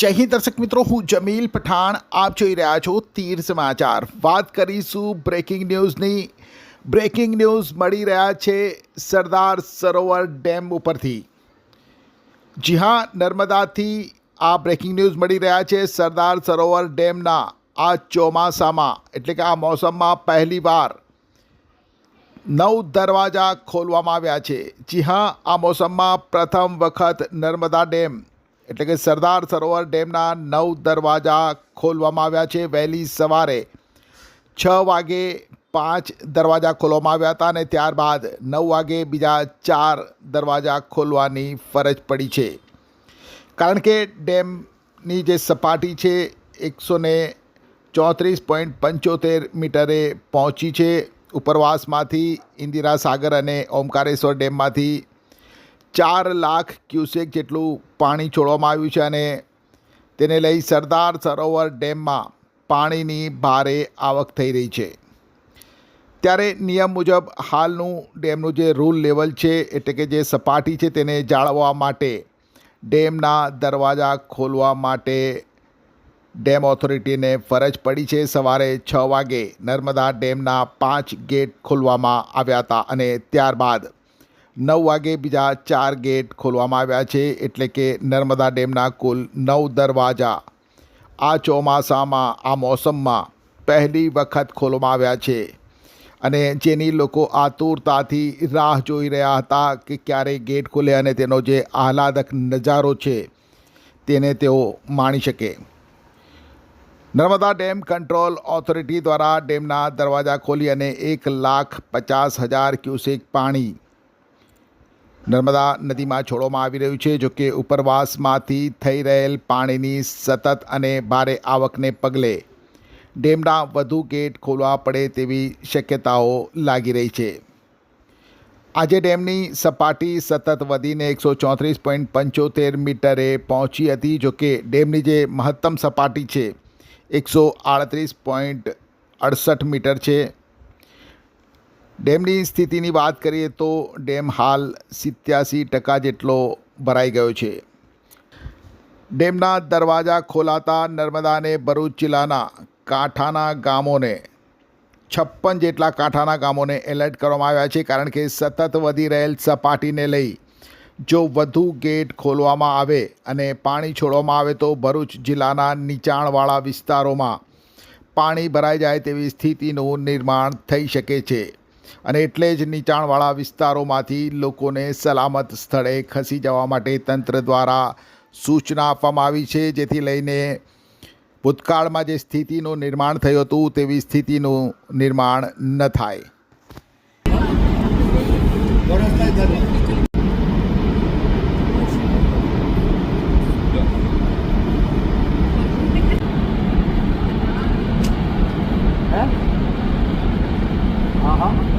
જય હિન્દ દર્શક મિત્રો, હું જમીલ પઠાણ, આપ જોઈ રહ્યા છો તીર સમાચાર. વાત કરીશું બ્રેકિંગ ન્યૂઝની બ્રેકિંગ ન્યૂઝ મળી રહ્યા છે સરદાર સરોવર ડેમ ઉપરથી. જી હા, નર્મદાથી આ બ્રેકિંગ ન્યૂઝ મળી રહ્યા છે સરદાર સરોવર ડેમના આ ચોમાસામાં. એટલે કે આ મોસમમાં પહેલીવાર નવ દરવાજા ખોલવામાં આવ્યા છે. જી હા, આ મોસમમાં પ્રથમ વખત નર્મદા ડેમ એટલે કે સરદાર સરોવર ડેમના નવ દરવાજા ખોલવામાં આવ્યા છે. વહેલી સવારે છ વાગે પાંચ દરવાજા ખોલવામાં આવ્યા હતા અને ત્યારબાદ નવ વાગે બીજા ચાર દરવાજા ખોલવાની ફરજ પડી છે. કારણ કે ડેમની જે સપાટી છે એકસો ને ચોત્રીસ પોઈન્ટ પંચોતેર મીટરે પહોંચી છે. ઉપરવાસમાંથી ઇન્દિરા સાગર અને ઓમકારેશ્વર ડેમમાંથી ચાર લાખ ક્યુસેક જેટલું પાણી છોડવામાં આવ્યું છે અને તેને લઈ સરદાર સરોવર ડેમમાં પાણીની ભારે આવક થઈ રહી છે. ત્યારે નિયમ મુજબ હાલનું ડેમનું જે રૂલ લેવલ છે, એટલે કે જે સપાટી છે, તેને જાળવવા માટે, ડેમના દરવાજા ખોલવા માટે ડેમ ઓથોરિટીને ફરજ પડી છે. સવારે છ વાગે નર્મદા ડેમના પાંચ ગેટ ખોલવામાં આવ્યા હતા અને ત્યારબાદ નવ વાગે બીજા ચાર ગેટ ખોલવામાં આવ્યા છે, એટલે કે નર્મદા ડેમના કુલ નવ દરવાજા. આ ચોમાસામાં, આ મોસમમાં પહેલી વખત ખોલવામાં આવ્યા છે. અને જેની લોકો આતુરતાથી રાહ જોઈ રહ્યા હતા કે ક્યારે ગેટ ખુલે અને તેનો જે આહલાદક નજારો છે, તેને તેઓ માણી શકે. નર્મદા ડેમ કંટ્રોલ ઓથોરિટી દ્વારા ડેમના દરવાજા ખોલી અને એક લાખ પચાસ હજાર ક્યુસેક પાણી નર્મદા નદીમાં છોડવામાં આવી રહ્યું છે, જોકે ઉપરવાસમાંથી થઈ રહેલ પાણીની સતત અને ભારે આવકને પગલે ડેમના વધુ ગેટ ખોલવા પડે તેવી શક્યતાઓ લાગી રહી છે. આજે ડેમની સપાટી સતત વધીને એકસો ચોત્રીસ પોઈન્ટ પંચોતેર મીટરે પહોંચી હતી, જોકે ડેમની જે મહત્તમ સપાટી છે, એકસો આડત્રીસ પોઈન્ટ અડસઠ મીટર છે. ડેમની સ્થિતિની વાત કરીએ તો ડેમ હાલ સિત્યાસી ટકા જેટલો ભરાઈ ગયો છે. ડેમના દરવાજા ખોલાતા નર્મદાને ભરૂચ જિલ્લાના કાંઠાના ગામોને, છપ્પન જેટલા કાંઠાના ગામોને એલર્ટ કરવામાં આવ્યા છે કારણ કે સતત વધી રહેલ સપાટીને લઈ જો વધુ ગેટ ખોલવામાં આવે અને પાણી છોડવામાં આવે તો ભરૂચ જિલ્લાના નીચાણવાળા વિસ્તારોમાં પાણી ભરાઈ જાય તેવી સ્થિતિનું નિર્માણ થઈ શકે છે. અને એટલે જ નીચાણવાળા વિસ્તારોમાંથી લોકોને સલામત સ્થળે ખસી જવા માટે તંત્ર દ્વારા સૂચના આપવામાં આવી છે, જેથી લઈને ભૂતકાળમાં જે સ્થિતિનું નિર્માણ થયું હતું, તેવી સ્થિતિનું નિર્માણ ન થાય. 好。